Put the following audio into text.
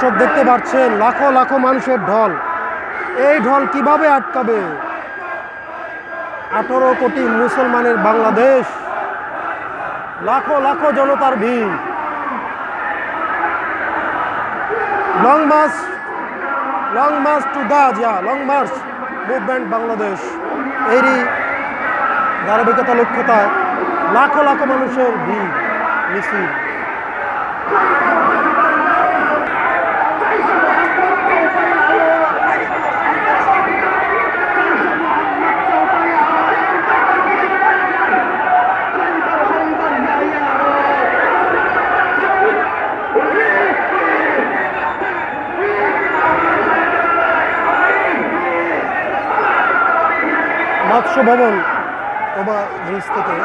দর্শক দেখতে পাচ্ছেন লাখো লাখো মানুষের ঢল। এই ঢল কীভাবে আটকাবে? আঠারো কোটি মুসলমানের বাংলাদেশ। লাখো লাখো জনতার ভিড়। Long march long march to গাজিয়া long march movement Bangladesh এরই ধারাবাহিকতা, লক্ষ্যতায় লাখো লাখো মানুষের ভিড়, মিছিল। মৎস্য ভবন ওভার ব্রিজ থেকে।